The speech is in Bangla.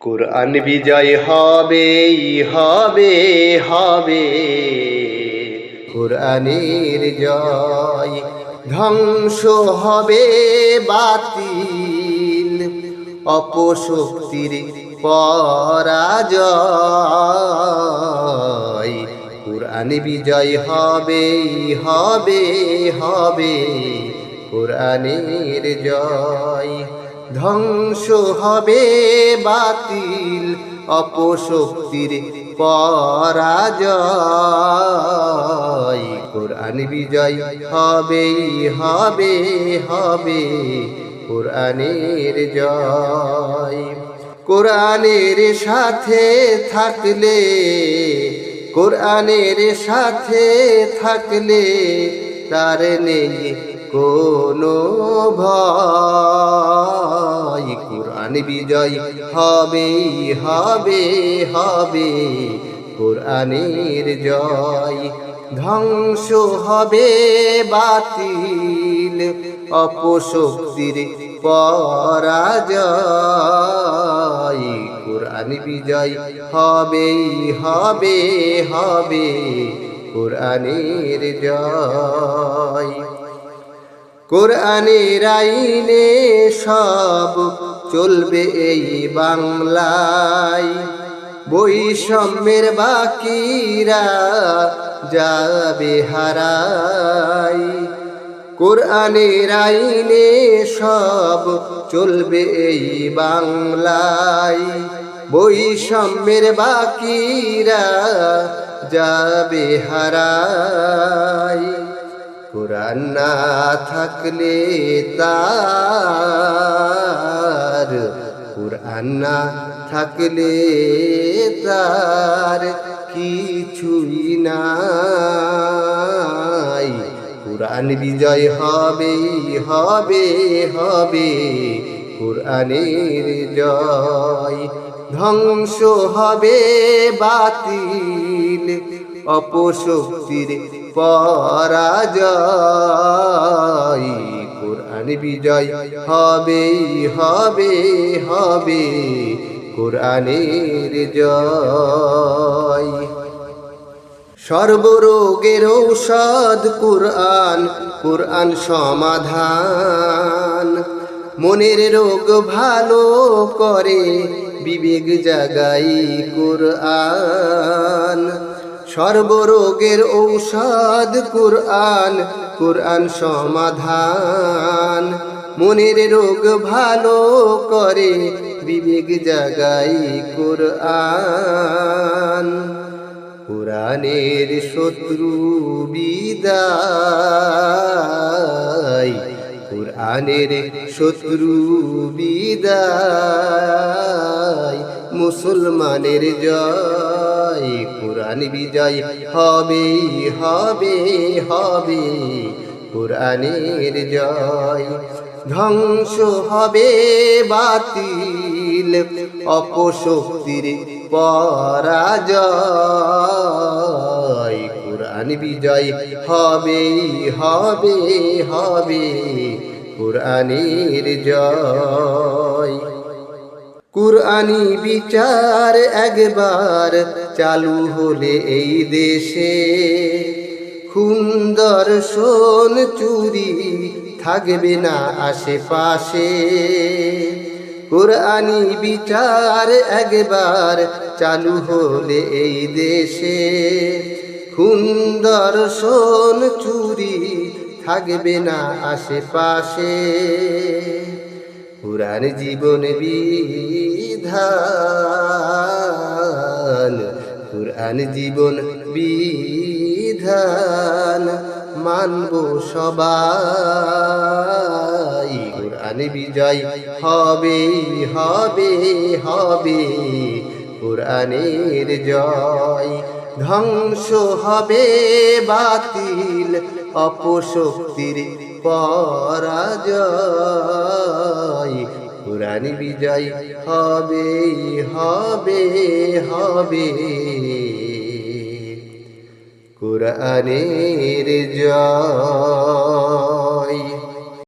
কোরআন বিজয় হবে হবে হবে। কোরআনের জয় ধ্বংস হবে, বাতিল। অপশক্তির পরাজয় কোরআন বিজয় হবে হবে হবে। কোরআনের জয় ধ্বংস হবে বাতিল, অপশক্তির পরাজয়। কোরআন বিজয় হবে হবে হবে কোরআনের জয়। কোরআনের সাথে থাকলে, কোরআনের সাথে থাকলে তার নেই কোনো ভয়। বিজয় হবে হবে হবে, কোরআনের জয় ধ্বংস হবে, বাতিল অপশক্তির পরাজয়। কোরআন বিজয় হবে হবে হবে, কোরআনের জয়। কোরআনের আইনে সব চলবে এই বাংলায়। বৈষম্যের বাকিরা যাবে হারাই কোরআনের আইনে সব চলবে এই বাংলায়। বৈষম্যের বাকিরা যাবে হারাই কোরআন না থাকলে তার, কোরআন না থাকলে তার কিছুই নাই। কোরআন বিজয় হবে হবে হবে, কোরআনের জয়। ধ্বংস হবে বাতিল, অপশক্তির পরাজয়। কোরআন বিজয় হবে হবে হবে কোরআনের জয়। সর্বরোগের ঔষধ কোরআন কোরআন সমাধান। মনের রোগ ভালো করে বিবেক জাগাই কোরআন। সর্বরোগের ঔষধ কোরআন কোরআন সমাধান। মনের রোগ ভালো করে বিবেক জাগাই কোরআন। কোরআনের শত্রু বিদায়। কোরআনের শত্রু বিদায়। মুসলমানের জয়, কোরআন বিজয় হবে হবে হবে, কোরআনের জয়। ধ্বংস হবে, বাতিল, অপশক্তির পরাজয়। কোরআন বিজয় হবে হবে হবে, কোরআনের জয়। কুরআনি বিচার একবার চালু হলে এই দেশে সুন্দর সোন চুরি থাকবে না আশেপাশে। কোরআনি বিচার একবার চালু হলে এই দেশে সুন্দর সোন চুরি থাকবে না আশেপাশে। পুরাণ জীবন বিধান, পুরাণ জীবন বিধান মানব সবাই। কোরআন বিজয় হবে হবে হবে কোরআনের জয়। ধ্বংস হবে বাতিল অপশক্তির পরাজয়। কোরআন বিজয় হবে হবে হবে। কোরআনের জয়।